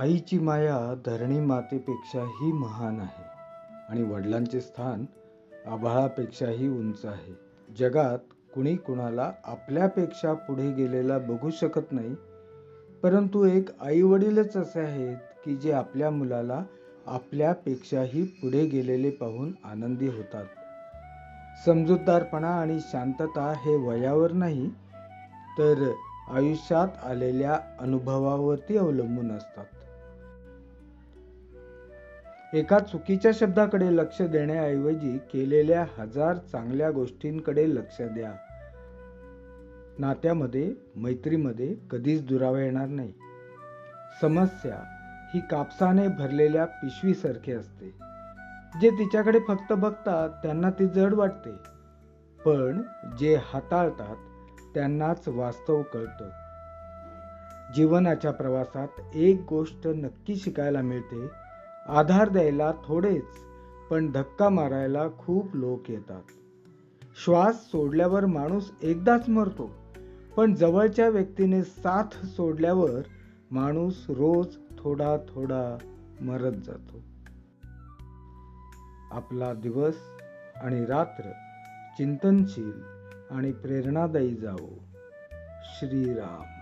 आईची माया धरणी मातेपेक्षाही महान आहे आणि वडिलांचे स्थान आभाळापेक्षाही उंच आहे. जगात कुणी कुणाला आपल्यापेक्षा पुढे गेलेला बघू शकत नाही परंतु एक आई वडीलच असे आहेत की जे आपल्या मुलाला आपल्यापेक्षाही पुढे गेलेले पाहून आनंदी होतात. समजूतदारपणा आणि शांतता हे वयावर नाही तर आयुष्यात आलेल्या अनुभवावरती अवलंबून असतात. एका चुकीच्या शब्दाकडे लक्ष देण्याऐवजी केलेल्या हजार चांगल्या गोष्टींकडे लक्ष द्या. नात्यामध्ये मैत्रीमध्ये कधीच दुरावा येणार नाही. समस्या ही कापसाने भरलेल्या पिशवीसारखी असते. जे तिच्याकडे फक्त बघतात त्यांना ती जड वाटते. पण जे हाताळतात त्यांनाच वास्तव कळतं. जीवनाच्या प्रवासात एक गोष्ट नक्की शिकायला मिळते आधार द्यायला थोडेच पण धक्का मारायला खूप लोक येतात. श्वास सोडल्यावर माणूस एकदाच मरतो पण जवळच्या व्यक्तीने साथ सोडल्यावर माणूस रोज थोडा थोडा मरत जातो. आपला दिवस आणि रात्र चिंतनशील आणि प्रेरणादायी जावो. श्रीराम.